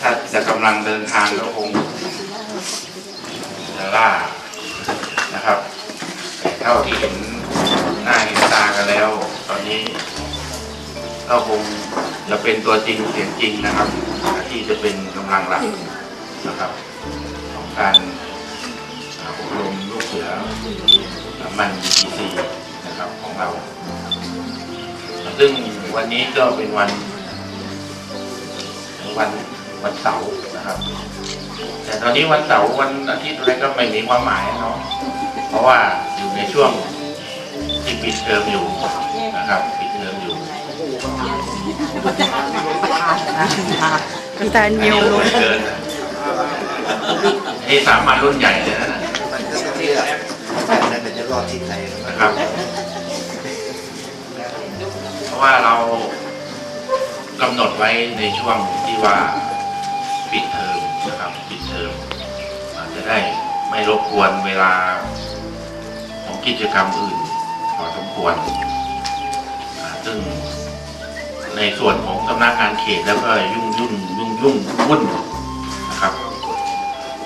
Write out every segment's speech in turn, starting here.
ถ้าจะกำลังเดินทางก็คงจะล่านะครับเท่าที่เห็นหน้าเห็นตากันแล้ว ตอนนี้ก็คงจะเป็นตัวจริงเสียงจริงนะครับ ที่จะเป็นกำลังหลักนะครับ ของการอบรมลูกเสือมัน BTC นะครับของเรา ซึ่งวันนี้ก็เป็นวันวัน วันเสาร์นะครับ แต่ตอนนี้วันเสาร์วันอาทิตย์อะไรก็ไม่มีความหมายเนาะเพราะว่าอยู่ในช่วงที่ปิดเทอมอยู่นะครับปิดเทอมอยู่น้ำตาลอันเยียวนี้ล้นไม่เกินนะนี่สามัญรุ่นใหญ่เลยนะมันก็ต้องเลือกแต่นั้นจะรอดที่ใครนะครับเพราะว่าเรากำหนดไว้ในช่วงที่ว่า ปิดเทอมนะครับปิดเทอมอาจจะได้ไม่รบกวนเวลาของกิจกรรมอื่นพอสมควร ซึ่งในส่วนของสำนักงานเขตแล้วก็ยุ่งยุ่งยุ่งยุ่งวุ่นนะครับ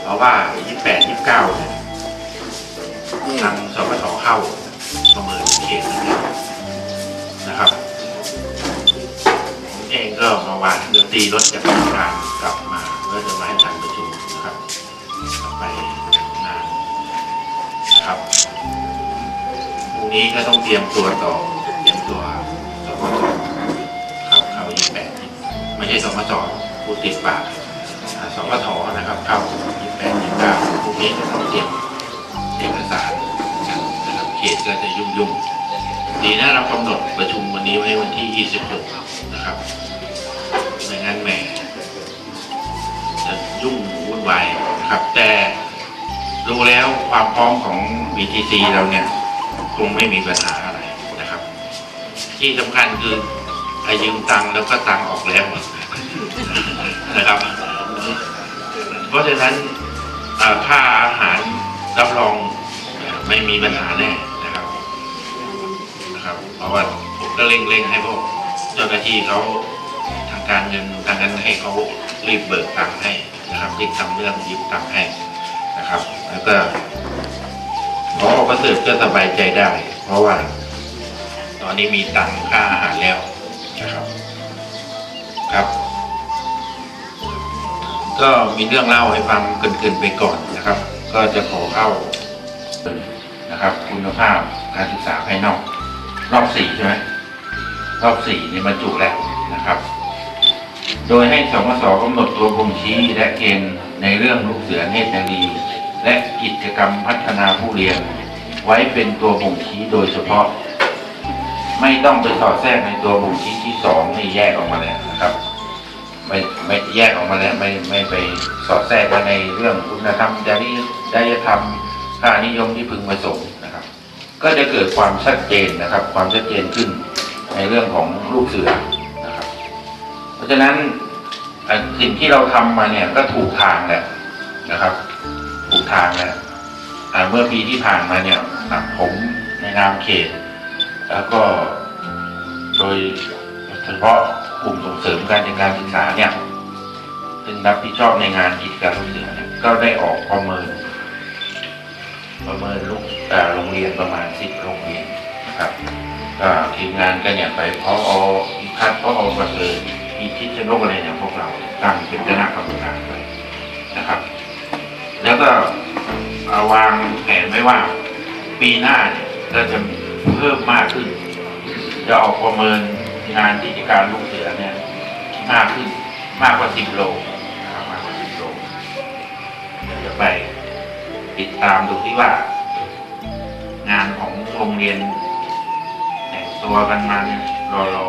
เพราะว่า 28 29เนี่ยทางสปสเข้าประเมินเขตนะครับนะครับผมเองก็มาวานเดี๋ยวตีรถจากทำงาน กลับมาเพื่อจะมาให้ทันประชุมนะครับไปงานนะครับพรุ่งนี้ก็ต้องเตรียมตัวต่อเตรียมตัวสปสครับเข้ายี่แปดไม่ใช่สปสพูดติดปากอ่าสปทนะครับเข้ายี่แปดยี่เก้าพรุ่งนี้ก็ต้องเตรียมเอกสารนะครับเขตก็จะยุ่งยุ่งๆดีนะเรากำหนดประชุมวันนี้ไว้วันที่ 26 นะครับไม่งั้น ครับ แต่ดูแล้วความพร้อมของ BTC เราเนี่ยคงไม่มีปัญหาอะไรนะครับ ที่สำคัญคืออยืมตังค์แล้วก็ตังค์ออกแล้วนะครับ เพราะฉะนั้นค่าอาหารรับรองไม่มีปัญหาแน่นะครับนะครับ เพราะว่าผมก็เร่งเร่งให้พวกเจ้าหน้าที่เขาทางการเงินทางการให้เขารีบเบิกตังค์ให้ นะครับรีบทำเรื่องยืมตังค์ให้นะครับ แล้วก็ขอประเสริฐก็สบายใจได้ เพราะว่า ตอนนี้มีตังค่าอาหารแล้วนะครับ ครับ ก็มีเรื่องเล่าให้ฟังเกินๆไปก่อนนะครับ ก็จะขอเข้านะครับ คุณภาพการศึกษาภายนอก รอบสี่ใช่ไหมรอบสี่นี่บรรจุแล้วนะครับ โดยให้สมสกำหนดตัวบ่งชี้และเกณฑ์ในเรื่องลูกเสือเนตรนารีและกิจกรรมพัฒนาผู้เรียน ไว้เป็นตัวบ่งชี้โดยเฉพาะ ไม่ต้องไปสอดแทรกในตัวบ่งชี้ที่สองนี่แยกออกมาแล้วนะครับ ไม่ไม่แยกออกมาแล้วไม่ไม่ไปสอดแทรกไว้ในเรื่องคุณธรรมจริยธรรมค่านิยมที่พึงประสงค์นะครับ ก็จะเกิดความชัดเจนนะครับ ความชัดเจนขึ้นในเรื่องของลูกเสือ ราะฉะนั้นสิ่งที่เราทำมาเนี่ยก็ถูกทางแหล้วนะครับ ถูกทางแหล้วอ่าเมื่อปีที่ผ่านมาเนี่ยผมในนามเขต แล้วก็โดยเฉพาะกลุ่มส่งเสริมการจัดการศึกษาเนี่ยซึ่งรับผิดชอบในงานกิจการลูกเสือเนี่ยก็ได้ออกประเมิน ประเมินลูกเอ่โรงเรียนประมาณสิบโรงเรียนนะครับทีมงานก็เนี่ยไปพออีคัดพอมาเลย มีทิศโนกอะไรเนี่ยพวกเราตั้งเป็นคณะกรรมการไปนะครับ แล้วก็เอาวางแผนไว้ว่า ปีหน้าเนี่ยก็จะเพิ่มมากขึ้น จะออกประเมินงานกิจการลูกเสือเนี่ยมากขึ้นมากกว่าสิบโลนะครับมากกว่าสิบโลเดี๋ยวจะไปติดตามดูที่ว่า งานของโรงเรียนแต่งตัวกันมาเนี่ยรอรอ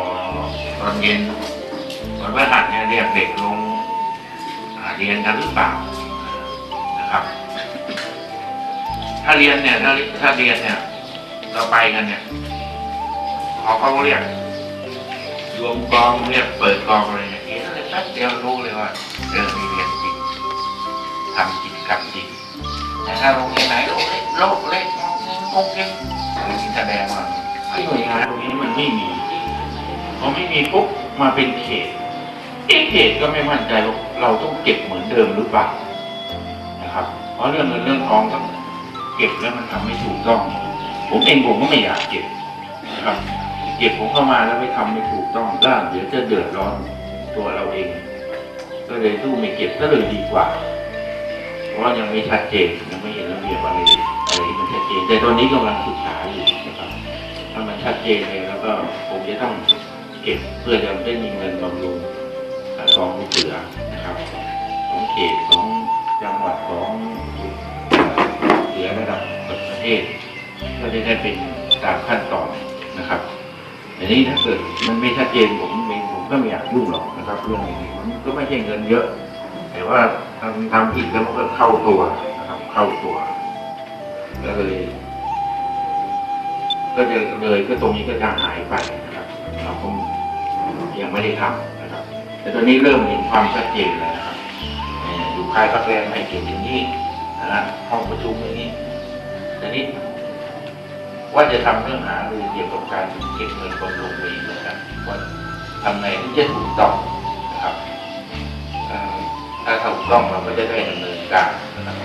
ตอนเย็น วันพฤหัสเนี่ยเรียกเด็กลงเรียนกันหรือเปล่านะครับ ถ้าเรียนเนี่ยถ้าถ้าเรียนเนี่ยเราไปกันเนี่ยพอเขาเรียกรวมกองเรียกเปิดกองอะไรเนี่ยเอ๊ะแป๊บเดียวรู้เลยว่าเออมีเรียนจริงทำกิจกรรมจริงแต่ถ้าโรงเรียนไหนโลกเล็กโลกเล็กงงงงงนี่แสดงว่าที่หน่วยงานตรงนี้มันไม่มีพอไม่มีปุ๊บมาเป็นเขต เอ๊ะเหตุก็ไม่มั่นใจว่าเราต้องเก็บเหมือนเดิมหรือเปล่านะครับ เพราะเรื่องเงินเรื่องทองต้องเก็บแล้วมันทำไม่ถูกต้อง ผมเองผมก็ไม่อยากเก็บนะครับเก็บผมเข้ามาแล้วไม่ทำไม่ถูกต้องก็เดี๋ยวจะเดือดร้อนตัวเราเอง ก็เลยสู้ไม่เก็บก็เลยดีกว่า เพราะยังไม่ชัดเจนยังไม่เห็นระเบียบอะไรอะไรมันชัดเจน แต่ตอนนี้กำลังศึกษาอยู่นะครับถ้ามันชัดเจนเลยแล้วก็ผมจะต้องเก็บเพื่อจะได้มีเงินบำรุง กองเสือนะครับของเขตของจังหวัดของเสือระดับประเทศก็จะได้เป็นตามขั้นตอนนะครับอันนี้ถ้าเกิดมันไม่ชัดเจนผมเองผมก็ไม่อยากยุ่งหรอกนะครับเรื่องนี้มันก็ไม่ใช่เงินเยอะ แต่ว่าทำทำผิดแล้วมันก็เข้าตัวนะครับเข้าตัวก็เลยก็จะเลยก็ตรงนี้ก็จะหายไปนะครับเราก็ยังไม่ได้ทำ แต่ตอนนี้เริ่มเห็นความชัดเจนแล้วนะครับอยู่ค่ายพักแรมให้เกียรติอย่างนี้นะฮะห้องประชุมอย่างนี้แต่นี้ว่าจะทำเรื่องหารือเกี่ยวกับการเก็บเงินบำรุงไปอีกนะครับว่าทำไงที่จะถูกต้องนะครับถ้าถูกต้องเราก็จะได้ดำเนินการนะครับ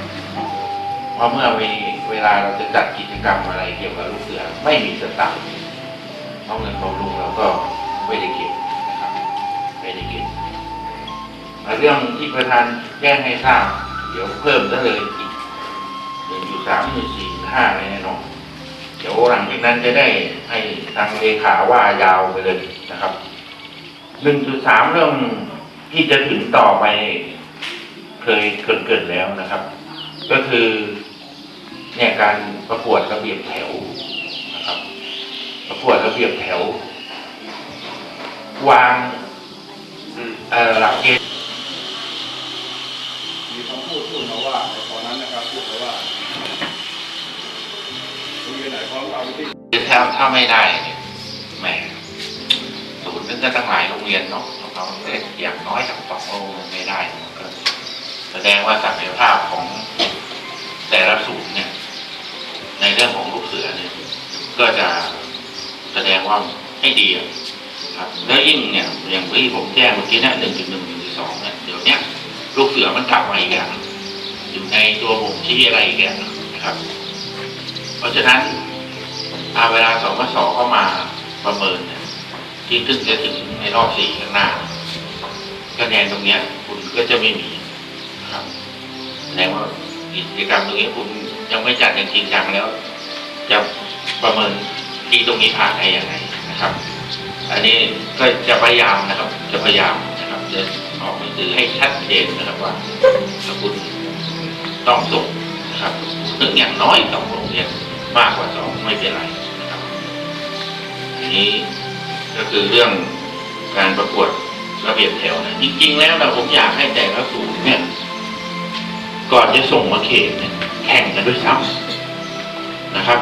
เพราะเมื่อมีเวลาเราจะจัดกิจกรรมอะไรเกี่ยวกับลูกเสือไม่มีสตังค์เพราะเงินบำรุงเราก็ไม่ได้เก็บ เรื่องที่ประธานแจ้งให้ทราบเดี๋ยวเพิ่มซะเลยอีกหนึ่งจุดสามหนึ่งสี่ห้าอะไรเนี่ยเนเดี๋ยวหลังจากนั้นจะได้ให้ทางเลขาว่ายาวไปเลยนะครับหนึ่งจุดสามเรื่องที่จะถึงต่อไป เคยเกิดเกิดแล้วนะครับ ก็คือเนี่ยการประกวดระเบียบแถวนะครับ ประกวดระเบียบแถว วางหลักเกณฑ์ มีคำพูดพูดมาว่าในตอนนั้นนะครับพูดมาว่าโรงเรียนไหนพร้อมเอาไปที่ ถ้าถ้าไม่ได้เนี่ยแหมศูนย์นึงก็ตั้งหลายโรงเรียนเนาะเราได้อย่างน้อยสักสองโรงเรียนไม่ได้ก็แสดงว่าศักยภาพของแต่ละศูนย์เนี่ย ในเรื่องของลูกเสือเนี่ยก็จะแสดงว่าให้ดีครับแล้วยิ่งเนี่ยอย่างที่ผมแจ้งเมื่อกี้นี่ยหนึ่งจุดหนึ่งหนึ่งสองเนี่ยเดี๋ยวเนี้ยลูกเสือมันกลับมาอีกอย่างอยู่ในตัวบ่งชี้อะไรอีกอย่างนะครับ เพราะฉะนั้น อาเวลาสองมสองเข้ามาประเมินเนี่ยที่ถึงจะถึงในรอบสี่ข้างหน้าคะแนนตรงเนี้ย คุณก็จะไม่มีครับแสดงว่ากิจกรรมตรงนี้คุณยังไม่จัดอย่างจริงจังแล้ว จะประเมินที่ตรงนี้ผ่านได้ยังไงนะครับ อันนี้ก็จะพยายามนะครับ จะพยายามนะครับจะออกหนังสือให้ชัดเจนนะครับว่าคุณต้องส่งนะครับถึงอย่างน้อยสองโรงเรีย มากกว่าสองไม่เป็นไรนะครับอันนี้ก็คือเรื่องการประกวดระเบียบแถวนะจริงๆแล้วนะผมอยากให้แต่ละศูนย์เนี่ย ก่อนจะส่งมาเขตเนี่ยแข่งกันด้วยซ้ำนะครับ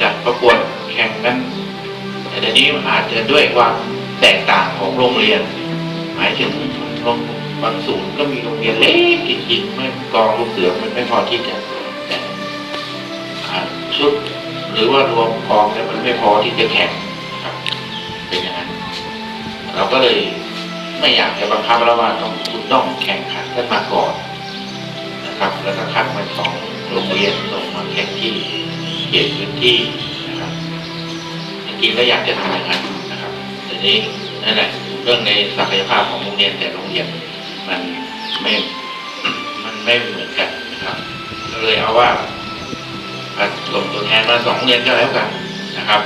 จัดประกวดแข่งกันแต่ทีนี้อาจจะด้วยความแตกต่างของโรงเรียน หมายถึงโรงบางศูนย์ก็มีโรงเรียนเล็กจริงๆไม่กองลูกเสือมันไม่พอที่จะ ชุด หรือว่ารวมกองเนี่ยมันไม่พอที่จะแข่งครับเป็นอย่างนั้น เราก็เลยไม่อยากจะบังคับแล้วว่าต้องคุณต้องแข่งขันกันมาก่อนนะครับ แล้วก็คัดมาสองโรงเรียนส่งมาแข่งที่เขตพื้นที่นะครับจริงๆก็อยากจะทำอย่างนั้นนะครับแต่นี้นั่นแหละเรื่องในศักยภาพของโรงเรียนแต่โรงเรียนมันไม่มันไม่เหมือนกันนะครับก็เลยเอาว่า อะส่งตัวแทนมาสองเรียนก็แล้วกันนะครับ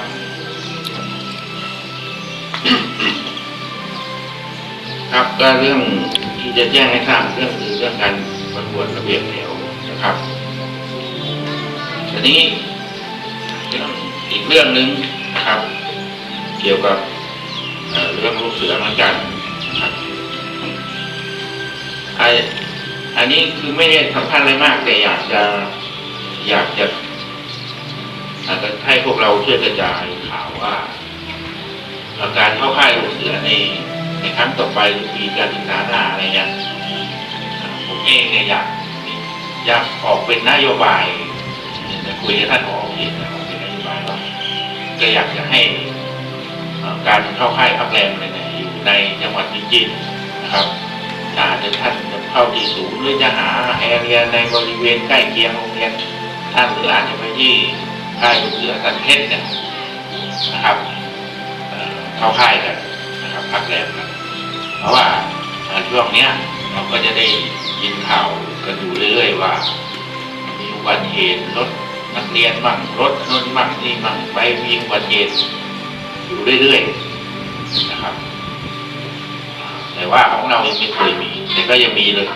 ครับก็เรื่องที่จะแจ้งให้ทราบเรื่องคือเรื่องการประกวดระเบียบแถวนะครับทีนี้เรื่องอีกเรื่องหนึ่งนะครับ เกี่ยวกับเเรื่องลูกเสือเหมือนกันนะครับไออันนี้คือไม่ได้สำคัญอะไรมากแต่อยากจะอยากจะ อาจจะให้พวกเราช่วยกระจายข่าวว่าอาการเข้าค่ายลูกเสือในในครั้งต่อไปหรือปีการศึกษาหน้าอะไรเนี่ยผมเองเนี่ยอยากอยากออกเป็นนโยบายจะคุยกับท่านผอเองนะออกเป็นนโยบายว่าก็อยากจะให้การเข้าค่ายพักแรมอะไรเนี่ยอยู่ในจังหวัดพิจิตรนนะครับอาจจะท่านจะเข้าที่สูงหรือจะหาแอเรียในบริเวณใกล้เคียงโรงเรียนท่านหรืออาจจะไปที่ ค่ายลูกเสือสันเพชรเนี่ยนะครับเข้าค่ายกันนะครับพักแรมกันเพราะว่าช่วงเนี้ยเราก็จะได้ยินข่าวกันอยู่เรื่อย ๆ ว่า มีอุบัติเหตุรถนักเรียนบ้างรถนนบ้างนี่บ้างไปมีอุบัติเหตุอยู่เรื่อยๆนะครับ แต่ว่าของเรายังไม่เคยมีแต่ก็ยังมีเลย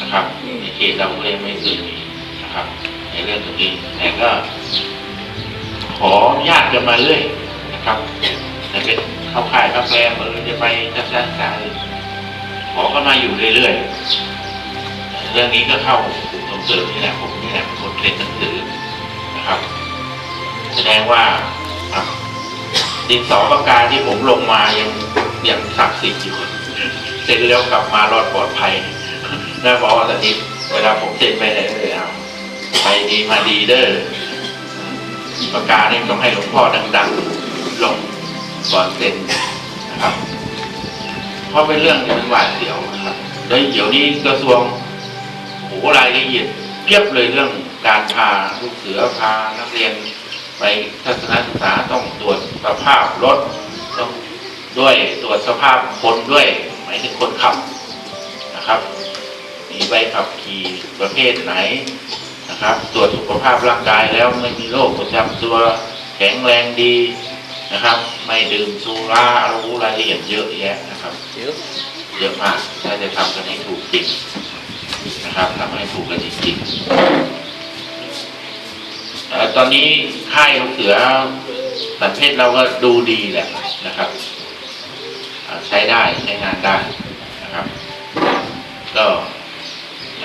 นะครับในเขตเราก็ยังไม่เคยมีนะครับ ในเรื่องตรงนี้แต่ก็ ขออนุญาตกันมาเรื่อยนะครับแต่เป็นเข้าค่ายเข้าแรมเออจะไปทัศนศึกษาเขอก็มาอยู่เรื่อยๆ เรื่องนี้ก็เข้าสู่ส่งเสริมนี่แหละผมนี่แหละเป็นคนเรียนหนังสือนะครับ แสดงว่าดินสอปากกาที่ผมลงมายังยังศักดิ์สิทธิ์อยู่เสร็จแล้วกลับมารอดปลอดภัยน่บอกว่าต่นี้เวลาผมเซ็นไปไหนเลยเอาไปดีมาดีเด้อ ปากกานี่ต้องให้หลวงพ่อดังๆลงก่อนเซ็นนะครับ เพราะเป็นเรื่องที่มันหวาดเสียวนะครับแล้วเดี๋ยวนี้กระทรวงโอ้โหรายละเอียดเพียบเลยเรื่องการพาลูกเสือพานักเรียน ไปทัศนศึกษาต้องตรวจสภาพรถต้องด้วยตรวจสภาพคนด้วยหมายถึงคนขับนะครับ มีใบขับขี่ประเภทไหน นะครับ ตรวจสุขภาพร่างกายแล้วไม่มีโรคประจำตัวแข็งแรงดีนะครับ ไม่ดื่มสุรารู้รายละเอียดเยอะแยะนะครับ เยอะเยอะมากถ้าจะทำกันให้ถูกจริงนะครับทำให้ถูกกันจริงๆตอนนี้ค่ายลูกเสือสันเพชรเราก็ดูดีแหละนะครับใช้ได้ใช้งานได้นะครับ ก็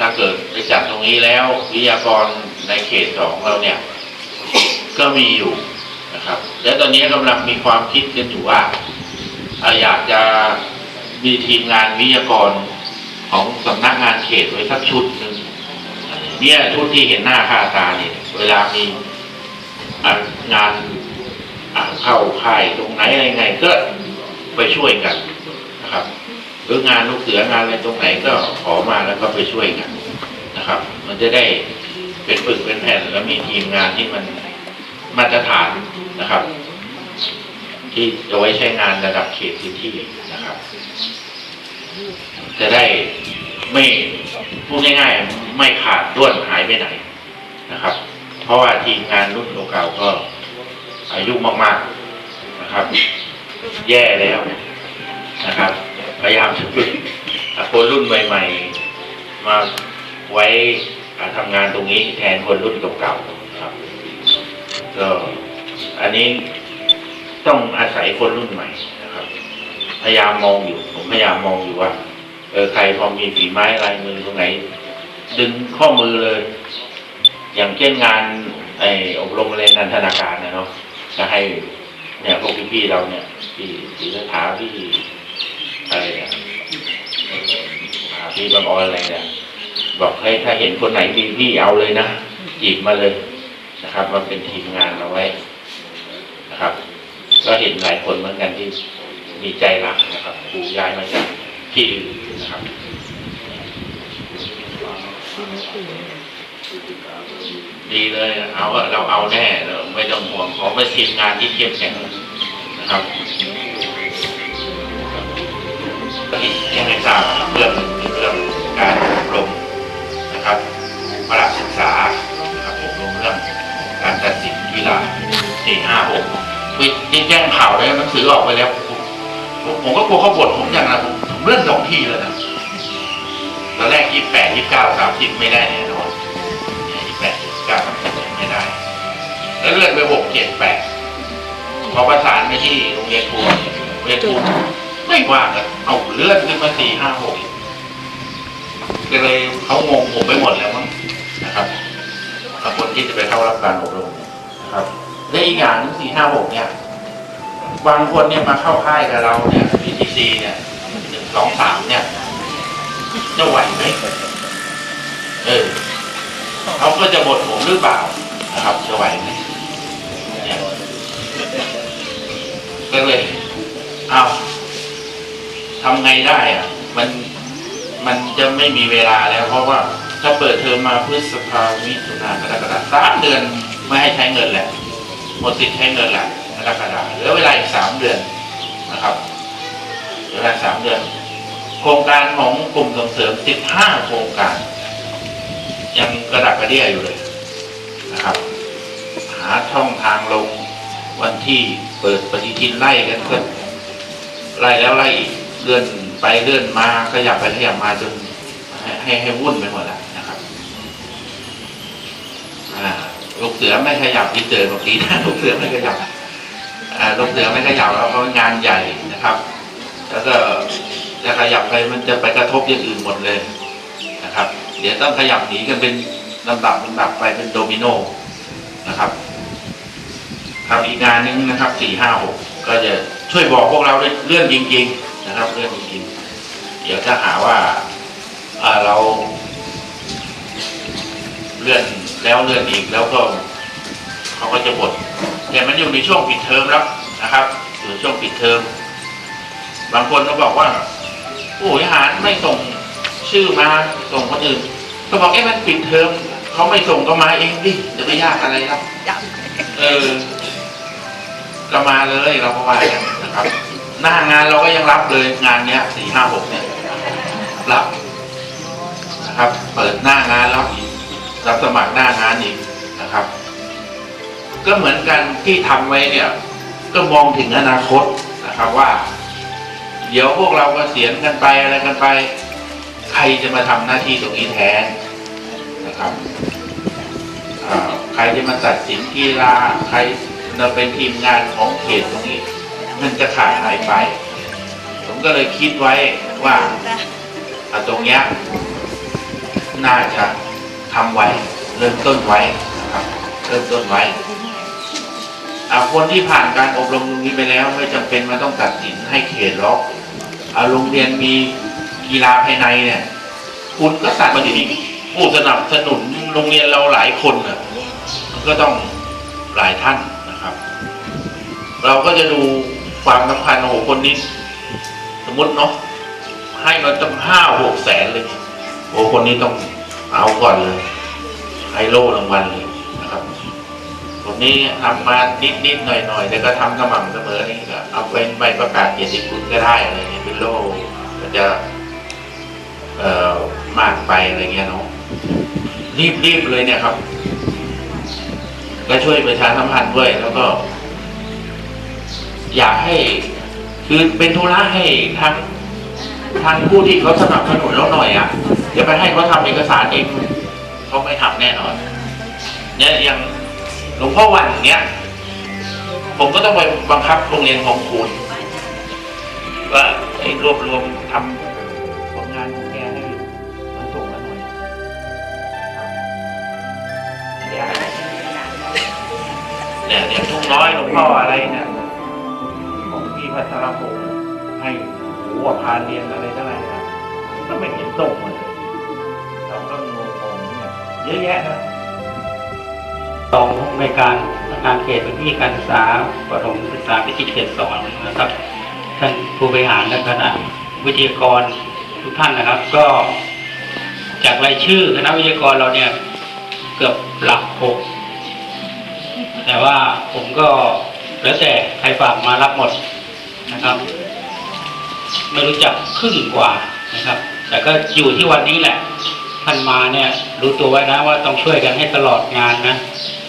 ถ้าเกิดไปจัดตรงนี้แล้ว วิทยากรในเขตของเราเนี่ย ก็มีอยู่นะครับ และตอนนี้กำลังมีความคิดกันอยู่ว่าอยากจะมีทีมงานวิทยากรของสำนักงานเขตไว้สักชุดหนึ่งเนี่ยชุดที่เห็นหน้าค่าตาเนี่ยเวลามีงานอะเข้าค่ายตรงไหนอะไรไงก็ไปช่วยกันนะครับ หรืองานลูกเสืองานอะไรตรงไหนก็ขอมาแล้วก็ไปช่วยกันนะครับ มันจะได้เป็นปึกเป็นแผ่นแล้วมีทีมงานที่มันมาตรฐานนะครับ ที่จะไว้ใช้งานระดับเขตพื้นที่นะครับ จะได้ไม่พูดง่ายๆไม่ขาดด้วนหายไปไหนนะครับ เพราะว่าทีมงานรุ่นเก่าก็อายุมากๆนะครับ แย่แล้วนะครับ พยายามจะฝึกคนรุ่นใหม่ ๆ มาไว้ทำงานตรงนี้แทนคนรุ่นเก่าๆครับ ก็อันนี้ต้องอาศัยคนรุ่นใหม่นะครับ พยายามมองอยู่ ผมพยายามมองอยู่ว่า เออใครพอมีฝีไม้ลายมือตรงไหน ดึงข้อมือเลย อย่างเช่นงานไอ้อบรมเรียนนันทนาการนะเนาะจะให้เนี่ยพวกพี่ๆเราเนี่ยพี่ศรีสถาพี่ อะไรเนี่ยอ่าพี่บางออนอะไรเนี่ยบอกให้ถ้าเห็นคนไหนดีพี่เอาเลยนะหยิบมาเลยนะครับมันเป็นทีมงานเอาไว้นะครับ ก็เห็นหลายคนเหมือนกันที่มีใจรักนะครับครูย้ายมาจากที่อื่นนะครับดีเลยเอาเราเอาแน่เราไม่ต้องห่วงขอเป็นทีมงานที่เข้มแข็งนะครับ ที่ยังไม่ทราบเรื่องเรื่องการอบรมนะครับพระศึกษานะครับอบรมเรื่องการตัดสินกีฬาสี่ห้าหกคือที่แจ้งข่าวแล้วหนังสือออกไปแล้ว ผมผมก็กลัวเขาบ่นผมอย่างนั้นผมเลื่อนสองทีแล้วนะตอนแรกยี่แปดยี่เก้าสามสิบไม่ได้แน่นอนยี่แปดที่เก้าไม่ได้ แล้วเลื่อนไปหกเจ็ดแปดพอประสานไปที่โรงเรียนครูโรงเรียนครู ไม่ว่างกันเอาเลือนขึ้นมาสี่ห้าหกก็เลยเขางงผมไปหมดแล้วมั้งนะครับกับคนที่จะไปเข้ารับการอบรมนะครับและอีกอย่างหนึงสี่ห้าหกเนี่ย บางคนเนี่ยมาเข้าค่ายกับเราเนี่ย BTC เนี่ยหนึ่งสองสามเนี่ยจะไหวไหมเออเขาก็จะบ่นผมหรือเปล่านะครับจะไหวไหมเนี่ยก็เลยเอา ทำไงได้อะมันมันจะไม่มีเวลาแล้ว เพราะว่าถ้าเปิดเทอมมาพฤษภามิถุนากรกฎาสามเดือนไม่ให้ใช้เงินแหละหมดสิทธิ์ใช้เงินแหละกรกฎาเหลือเวลาอีกสามเดือนนะครับเหลือเวลาสามเดือน โครงการของกลุ่มส่งเสริมสิบห้าโครงการ ยังกระดักกระเดี่ยอยู่เลยนะครับ หาช่องทางลงวันที่เปิดปฏิทินไล่กันก็ไล่แล้วไล่อีก เลื่อนไปเลื่อนมาขยับไปขยับมาจนให้ให้ให้วุ่นไปหมดแล้วนะครับลูกเสือไม่ขยับที่เจอเมื่อกี้นะลูกเสือไม่ขยับลูกเสือไม่ขยับแล้วเพราะงานใหญ่นะครับ แล้วก็จะขยับไปมันจะไปกระทบอย่างอื่นหมดเลยนะครับ เดี๋ยวต้องขยับหนีกันเป็นลำดับลำดับไปเป็นโดมิโนนะครับครับอีกงานหนึงนะครับสี่ห้าหกก็จะช่วยบอกพวกเราด้เรื่องจริง ๆ นะครับเรื่องจริงๆเดี๋ยวจะหาว่าอ่าเราเลื่อนแล้วเลื่อนอีกแล้วก็เขาก็จะบ่นแต่มันอยู่ในช่วงปิดเทอมแล้วนะครับอยู่ช่วงปิดเทอมบางคนก็บอกว่าผู้บริหารไม่ส่งชื่อมาส่งคนอื่น ก็บอกเอ๊ะมันปิดเทอมเขาไม่ส่งก็มาเองดิจะไปยากอะไรครับยังเออก็มาเลยเราก็ว่ากันนะครับ หน้างานเราก็ยังรับเลยงานเนี้ยสี่ห้าหกเนี่ยรับนะครับ เปิดหน้างานรับอีกรับสมัครหน้างานอีกนะครับ ก็เหมือนกันที่ทำไว้เนี่ย ก็มองถึงอนาคตนะครับว่า เดี๋ยวพวกเราก็เสียณกันไปอะไรกันไป ใครจะมาทำหน้าที่ตรงนี้แทนนะครับใครจะมาตัดสินกีฬาใครจะเป็นทีมงานของเขตตรงนี้ มันจะขาดหายไป ผมก็เลยคิดไว้ว่าตรงเนี้ยน่าจะทำไว้ เริ่มต้นไว้นะครับ เริ่มต้นไว้คนที่ผ่านการอบรมตรงนี้ไปแล้วไม่จำเป็นมันต้องตัดสินให้เขตหรอกโรงเรียนมีกีฬาภายในเนี่ย คุณก็ตัดมาที่ผู้สนับสนุนโรงเรียนเราหลายคนน่ะมันก็ต้องหลายท่านนะครับ เราก็จะดู ความสำคัญโอ้โหคนนี้ สมมติเนาะให้มาตั้งห้าหกแสนเลยโอ้คนนี้ต้องเอาก่อนเลยไฮโลรางวัลเลยนะครับ คนนี้ทำมานิดนิดหน่อยหน่อยแต่ก็ทำสม่ำเสมอนี่ก็เอาเป็นใบประกาศเกียรติคุณก็ได้อะไรเงี้ยเป็นโล่ก็จะเอ่อมากไปอะไรเงี้ยเนาะรีบรีบเลยเนี่ยครับ ก็ช่วยประชาสัมพันธ์ด้วยแล้วก็ อยากให้คือเป็นธุระให้ทางทางผู้ที่เขาสนับสนุนเราหน่อยอะจะไปให้เขาทำเอกสารเองเขาไม่ทำแน่นอนเนี่ยอย่างหลวงพ่อวันเนี้ยผมก็ต้องไปบังคับโรงเรียนของคุณว่าให้รวบรวมทำผลงานของแกให้มันส่งมาหน่อยเนี่ยเนี่ยทุ่งน้อยหลวงพ่ออะไรเนี่ย พัทรพงศ์ให้หัวพาเรียนอะไรท่าไหร่นะก็ไม่เห็นส่งมาเลยเราก็งงๆเยเยอะแยะนะรองผู้อำนการกงานเขตพื้นที่การศึกษาประถมศึกษาพิจิตรเขตสองนะครับท่านผู้บริหารและคณะวิทยากรทุกท่านนะครับ ก็จากรายชื่อคณะวิทยากรเราเนี่ยเกือบหลักหกแต่ว่าผมก็แล้วแต่ใครฝากมารับหมด นะครับ ไม่รู้จักครึ่งกว่านะครับ แต่ก็อยู่ที่วันนี้แหละ ท่านมาเนี่ย รู้ตัวไว้นะว่าต้องช่วยกันให้ตลอดงานนะ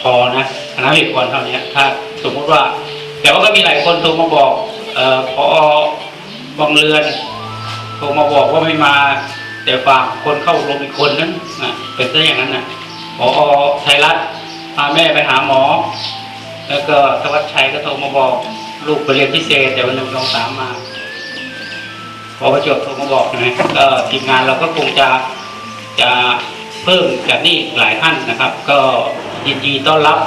พอนะคณะวิทยากรเท่านี้ถ้าสมมุติว่า แต่ว่าก็มีหลายคนโทรมาบอกเอ่อพอบางเรือนโทรมาบอกว่าไม่มา แต่ฝากคนเข้าลงอีกคนนึงอะเป็นซะอย่างนั้นนะพอไทยรัฐพาแม่ไปหาหมอ แล้วก็ธวัชชัยก็โทรมาบอก ลูกไปเรียนพิเศษแต่วันหนึ่งสองสามมาพอประจวบโทรมาบอกนะก็ทีมงานเราก็คงจะจะเพิ่มจากนี้หลายท่านนะครับ ก็ยินดีต้อนรับ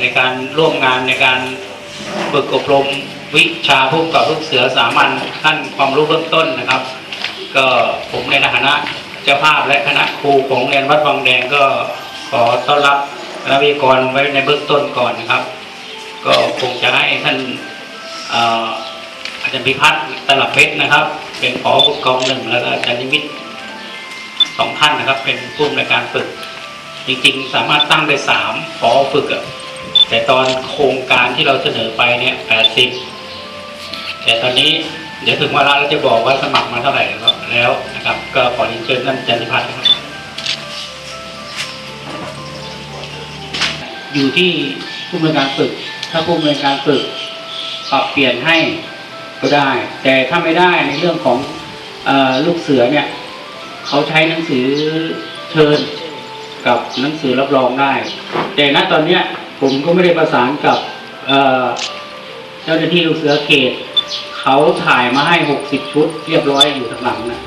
ในการร่วมงานในการฝึกอบรมวิชาผู้กับลูกเสือสามัญขั้นความรู้เบื้องต้นนะครับ ก็ผมในฐานะเจ้าภาพและคณะครูของโรงเรียนวัดวังแดงก็ขอต้อนรับคณะวิทยากรไว้ในเบื้องต้นก่อนนะครับ ก็คงจะให้ท่านอาจารย์พิพัฒน์ตลับเพชรนะครับ เป็นผอฝึกกองหนึ่งแล้วก็อาจารย์นิมิตสองท่านนะครับ เป็นผู้อำนการฝึก จริงๆ สามารถตั้งได้สามผอฝึกอะแต่ตอนโครงการที่เราเสนอไปเนี่ยแปดสิบแต่ตอนนี้เดี๋ยวถึงเวลาเราจะบอกว่าสมัครมาเท่าไหร่แล้วนะครับ ก็ขอเรียนเชิญท่านอาจันทิพัฒน์ครับอยู่ที่ผู้อำนวยการฝึก ถ้าผู้อำนวยการฝึกปรับเปลี่ยนให้ก็ได้ แต่ถ้าไม่ได้ในเรื่องของอลูกเสือเนี่ย เขาใช้หนังสือเชิญกับหนังสือรับรองได้ แต่ณตอนเนี้ยผมก็ไม่ได้ประสานกับเอ่อเจ้าหน้าที่ลูกเสือเขตเขาถ่ายมาให้หกสิบชุด เรียบร้อยอยู่ทางหลังนะ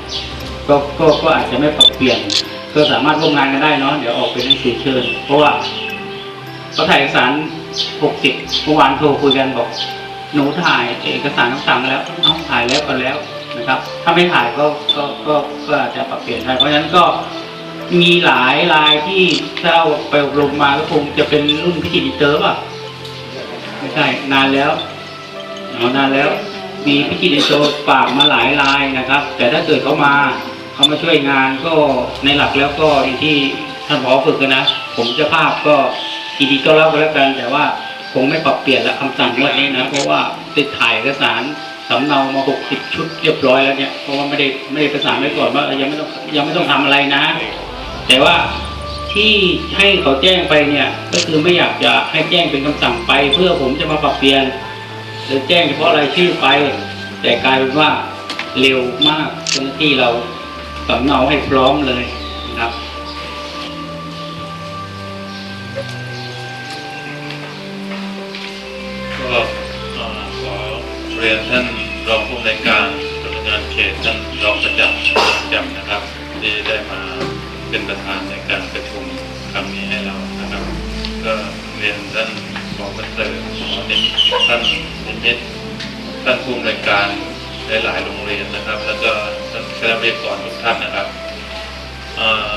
ก็ก็ก็อาจจะไม่ปรับเปลี่ยนก็สามารถร่วมงานกันได้เนาะเดี๋ยวออกเป็นหนังสือเชิญ เพราะว่าเขาถ่ายเอกสาร หกสิบเมื่อวานโทรคุยกันบอกหนูถ่ายเอกสารต่างๆแล้วน้องถ่ายแล้วก็แล้วนะครับ ถ้าไม่ถ่ายก็ก็ก็ก็จะปรับเปลี่ยนได้เพราะฉะนั้นก็มีหลายรายที่ถ้าเอาไปอบรมมาก็คงจะเป็นรุ่นพิจิตรเตอร์ป่ะไม่ใช่นานแล้วอ๋อนานแล้ว มีพิจิตรอินเตอร์ฝากมาหลายรายนะครับ แต่ถ้าเกิดเขามาเขามาช่วยงานก็ในหลักแล้วก็ที่ท่านผอฝึกกันนะ ผมจะภาพก็ ยินดีต้อนรับกันแล้วกัน แต่ว่าคงไม่ปรับเปลี่ยนและคำสั่งวันนี้นะเพราะว่าติดถ่ายเอกสารสำเนามา60ชุดเรียบร้อยแล้วเนี่ยเพราะว่าไม่ได้ไม่ได้ประสานไว้ก่อนว่ายังไม่ต้องยังไม่ต้องทำอะไรนะ แต่ว่าที่ให้เขาแจ้งไปเนี่ย ก็คือไม่อยากจะให้แจ้งเป็นคำสั่งไป เพื่อผมจะมาปรับเปลี่ยนหรือแจ้งเฉพาะรายชื่อไป แต่กลายเป็นว่าเร็วมากเจ้าหน้าที่เราสำเนาให้พร้อมเลย นท่านรองผู้อำนการสำนักงานเขตท่านรองประจักษ์ประจำนะครับ ที่ได้มาเป็นประธานในการประชุมครั้งนี้ให้เรานะครับ ก็เรียนท่านขอประเสริฐขอเน้นท่านเน้นท่านผู้อำนวยการหลายๆโรงเรียนนะครับ แล้วก็ท่านคณะวิทยากรทุกท่านนะครับอ่อ